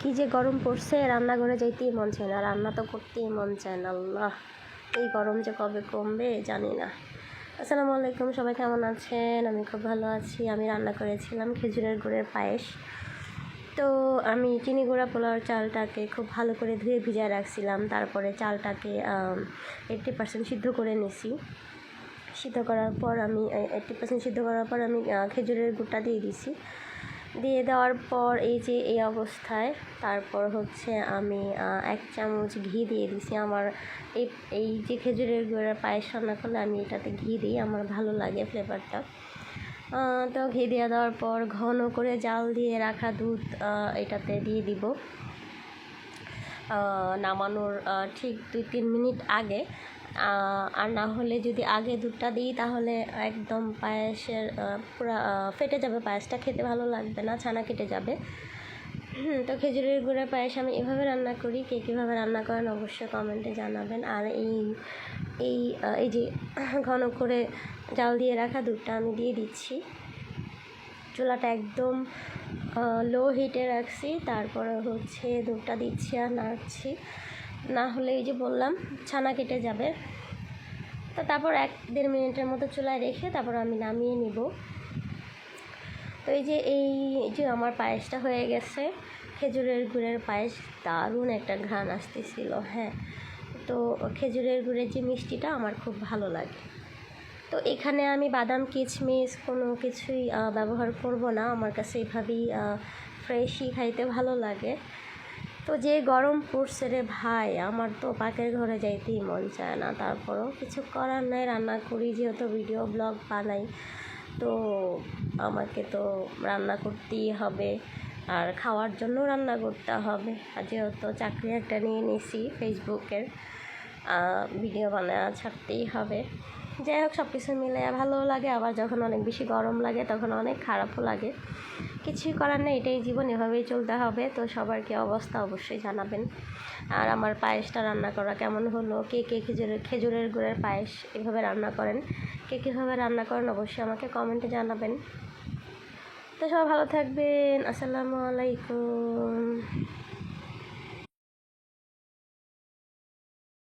কি যে গরম পড়ছে, রান্নাঘরে যাইতেই মন চায় না। রান্না তো করতেই মন চায় না, আল্লাহ। এই গরম যে কবে কমবে, জানি না। আসসালামু আলাইকুম, সবাই কেমন আছেন? আমি খুব ভালো আছি। আমি রান্না করেছিলাম খেজুরের গুড়ের পায়েস। তো আমি চিনি গুঁড়া পোলাওর চালটাকে খুব ভালো করে ধুয়ে ভিজায় রাখছিলাম। তারপরে চালটাকে এইট্টি পার্সেন্ট সিদ্ধ করে নিছি। সিদ্ধ করার পর আমি এইট্টি পার্সেন্ট সিদ্ধ করার পর আমি খেজুরের গুড়টা দিয়ে দিছি। দিয়ে দেওয়ার পর এই যে এই অবস্থায়, তারপর হচ্ছে আমি এক চামচ ঘি দিয়ে দিছি। আমার এই এই যে খেজুরের গুঁড়ের পায়েস রান্না করলে আমি এটাতে ঘি দিই, আমার ভালো লাগে ফ্লেভারটা তো ঘি দিয়ে দেওয়ার পর ঘন করে জাল দিয়ে রাখা দুধ এটাতে দিয়ে দিব। নামানোর ঠিক দুই তিন মিনিট আগে আর না হলে যদি আগে দুধটা দিই তাহলে একদম পায়েসের পুরা ফেটে যাবে, পায়েসটা খেতে ভালো লাগবে না, ছানা কেটে যাবে। তো খেজুরের গুঁড়ের পায়েস আমি এভাবে রান্না করি, কে কীভাবে রান্না করেন অবশ্যই কমেন্টে জানাবেন। আর এই এই এই যে ঘন করে জাল দিয়ে রাখা দুধটা আমি দিয়ে দিচ্ছি। চুলাটা একদম লো হিটে রাখছি, তারপরে হচ্ছে দুধটা দিচ্ছি আর নাড়ছি। না হলে এই যে বললাম, ছানা কেটে যাবে। তো তারপর এক দেড় মিনিটের মতো চুলায় রেখে তারপর আমি নামিয়ে নিব। তো এই যে এই যে আমার পায়েসটা হয়ে গেছে, খেজুরের গুড়ের পায়েস, দারুণ একটা ঘ্রাণ আসতেছিল হ্যাঁ। তো খেজুরের গুড়ের যে মিষ্টিটা আমার খুব ভালো লাগে। তো এখানে আমি বাদাম কিচমিচ কোনো কিছুই ব্যবহার করব না। আমার কাছে এইভাবেই ফ্রেশই খাইতে ভালো লাগে। তো যে গরম পড়ছে রে ভাই, আমার তো পাকের ঘরে যাইতেই মন চায় না। তারপরেও কিছু করার নাই, রান্না করি, যেহেতু ভিডিও ব্লগ বানাই, তো আমাকে তো রান্না করতেই হবে। আর খাওয়ার জন্য রান্না করতে হবে। আর যেহেতু চাকরি একটা নিয়ে নিছি ফেসবুকের ভিডিও বানায় ছাড়তেই হবে। যাই হোক সব কিছু মিলে ভালোও লাগে, আবার যখন অনেক বেশি গরম লাগে, তখন অনেক খারাপও লাগে। কিছুই করার নেই, এটাই জীবন, এভাবেই চলতে হবে। তো সবার কি অবস্থা অবশ্যই জানাবেন। আর আমার পায়েসটা রান্না করা কেমন হলো? কে কে খেজুরের খেজুরের গুড়ের পায়েস এভাবে রান্না করেন? কে কীভাবে রান্না করেন? অবশ্যই আমাকে কমেন্টে জানাবেন। তো সবাই ভালো থাকবেন। আসসালামু আলাইকুম।